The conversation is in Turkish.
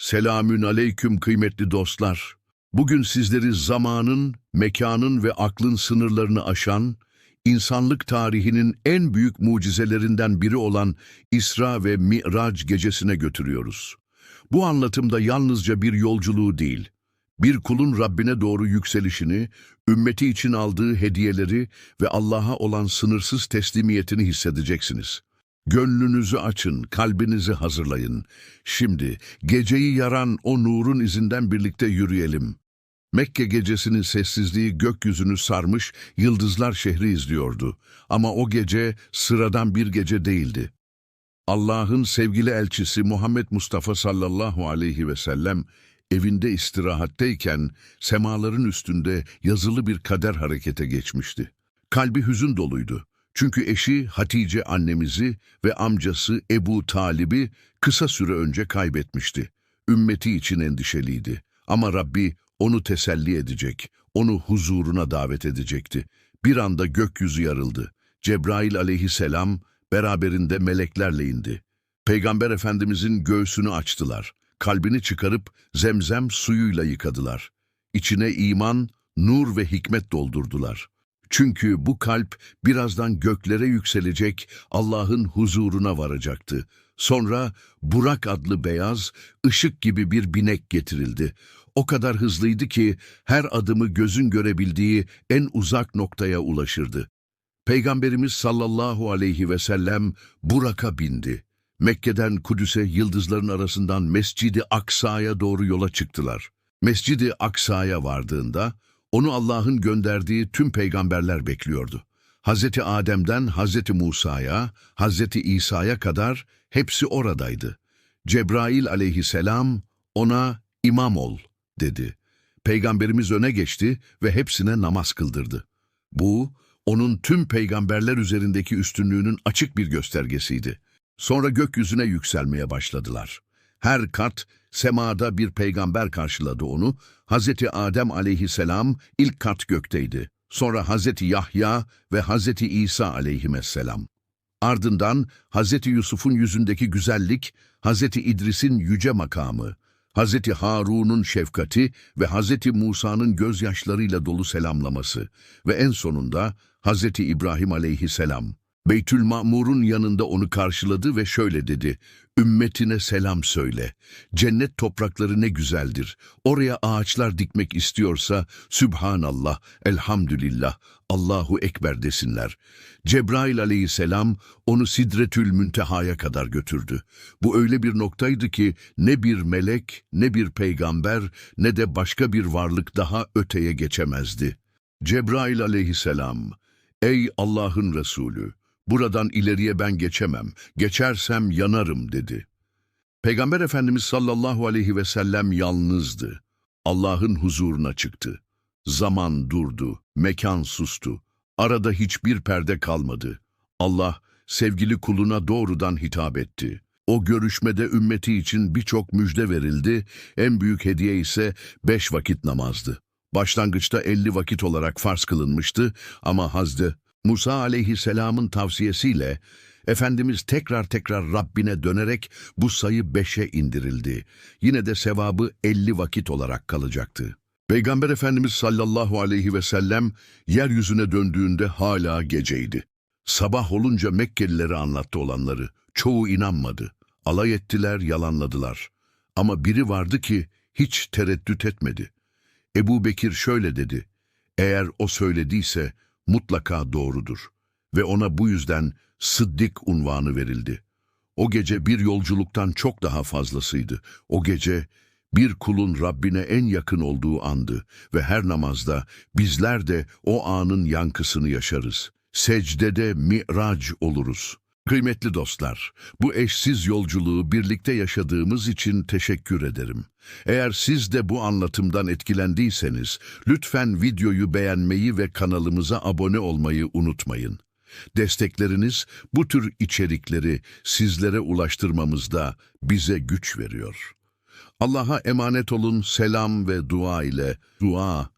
Selamün aleyküm kıymetli dostlar. Bugün sizleri zamanın, mekanın ve aklın sınırlarını aşan, insanlık tarihinin en büyük mucizelerinden biri olan İsra ve Mi'raç gecesine götürüyoruz. Bu anlatımda yalnızca bir yolculuğu değil, bir kulun Rabbine doğru yükselişini, ümmeti için aldığı hediyeleri ve Allah'a olan sınırsız teslimiyetini hissedeceksiniz. Gönlünüzü açın, kalbinizi hazırlayın. Şimdi geceyi yaran o nurun izinden birlikte yürüyelim. Mekke gecesinin sessizliği gökyüzünü sarmış, yıldızlar şehri izliyordu. Ama o gece sıradan bir gece değildi. Allah'ın sevgili elçisi Muhammed Mustafa sallallahu aleyhi ve sellem evinde istirahatteyken semaların üstünde yazılı bir kader harekete geçmişti. Kalbi hüzün doluydu. Çünkü eşi Hatice annemizi ve amcası Ebu Talib'i kısa süre önce kaybetmişti. Ümmeti için endişeliydi. Ama Rabbi onu teselli edecek, onu huzuruna davet edecekti. Bir anda gökyüzü yarıldı. Cebrail aleyhisselam beraberinde meleklerle indi. Peygamber Efendimizin göğsünü açtılar. Kalbini çıkarıp zemzem suyuyla yıkadılar. İçine iman, nur ve hikmet doldurdular. Çünkü bu kalp birazdan göklere yükselecek, Allah'ın huzuruna varacaktı. Sonra Burak adlı beyaz, ışık gibi bir binek getirildi. O kadar hızlıydı ki her adımı gözün görebildiği en uzak noktaya ulaşırdı. Peygamberimiz sallallahu aleyhi ve sellem Burak'a bindi. Mekke'den Kudüs'e yıldızların arasından Mescid-i Aksa'ya doğru yola çıktılar. Mescid-i Aksa'ya vardığında onu Allah'ın gönderdiği tüm peygamberler bekliyordu. Hazreti Adem'den Hazreti Musa'ya, Hazreti İsa'ya kadar hepsi oradaydı. Cebrail aleyhisselam ona imam ol dedi. Peygamberimiz öne geçti ve hepsine namaz kıldırdı. Bu, onun tüm peygamberler üzerindeki üstünlüğünün açık bir göstergesiydi. Sonra gökyüzüne yükselmeye başladılar. Her kat semada bir peygamber karşıladı onu. Hazreti Adem aleyhisselam ilk kat gökteydi. Sonra Hazreti Yahya ve Hazreti İsa aleyhisselam. Ardından Hazreti Yusuf'un yüzündeki güzellik, Hazreti İdris'in yüce makamı, Hazreti Harun'un şefkati ve Hazreti Musa'nın gözyaşlarıyla dolu selamlaması ve en sonunda Hazreti İbrahim aleyhisselam. Beytül Ma'mur'un yanında onu karşıladı ve şöyle dedi, Ümmetine selam söyle. Cennet toprakları ne güzeldir. Oraya ağaçlar dikmek istiyorsa, Sübhanallah, Elhamdülillah, Allahu Ekber desinler. Cebrail aleyhisselam onu Sidretül Münteha'ya kadar götürdü. Bu öyle bir noktaydı ki ne bir melek, ne bir peygamber, ne de başka bir varlık daha öteye geçemezdi. Cebrail aleyhisselam, Ey Allah'ın Resulü! Buradan ileriye ben geçemem, geçersem yanarım dedi. Peygamber Efendimiz sallallahu aleyhi ve sellem yalnızdı. Allah'ın huzuruna çıktı. Zaman durdu, mekan sustu. Arada hiçbir perde kalmadı. Allah sevgili kuluna doğrudan hitap etti. O görüşmede ümmeti için birçok müjde verildi, en büyük hediye ise beş vakit namazdı. Başlangıçta elli vakit olarak farz kılınmıştı ama Hazreti Musa aleyhisselamın tavsiyesiyle Efendimiz tekrar tekrar Rabbine dönerek bu sayı beşe indirildi. Yine de sevabı elli vakit olarak kalacaktı. Peygamber Efendimiz sallallahu aleyhi ve sellem yeryüzüne döndüğünde hala geceydi. Sabah olunca Mekkelilere anlattı olanları. Çoğu inanmadı. Alay ettiler, yalanladılar. Ama biri vardı ki hiç tereddüt etmedi. Ebu Bekir şöyle dedi. Eğer o söylediyse mutlaka doğrudur ve ona bu yüzden Sıddik unvanı verildi. O gece bir yolculuktan çok daha fazlasıydı. O gece bir kulun Rabbine en yakın olduğu andı ve her namazda bizler de o anın yankısını yaşarız. Secdede mi'rac oluruz. Kıymetli dostlar, bu eşsiz yolculuğu birlikte yaşadığımız için teşekkür ederim. Eğer siz de bu anlatımdan etkilendiyseniz, lütfen videoyu beğenmeyi ve kanalımıza abone olmayı unutmayın. Destekleriniz bu tür içerikleri sizlere ulaştırmamızda bize güç veriyor. Allah'a emanet olun, selam ve dua ile dua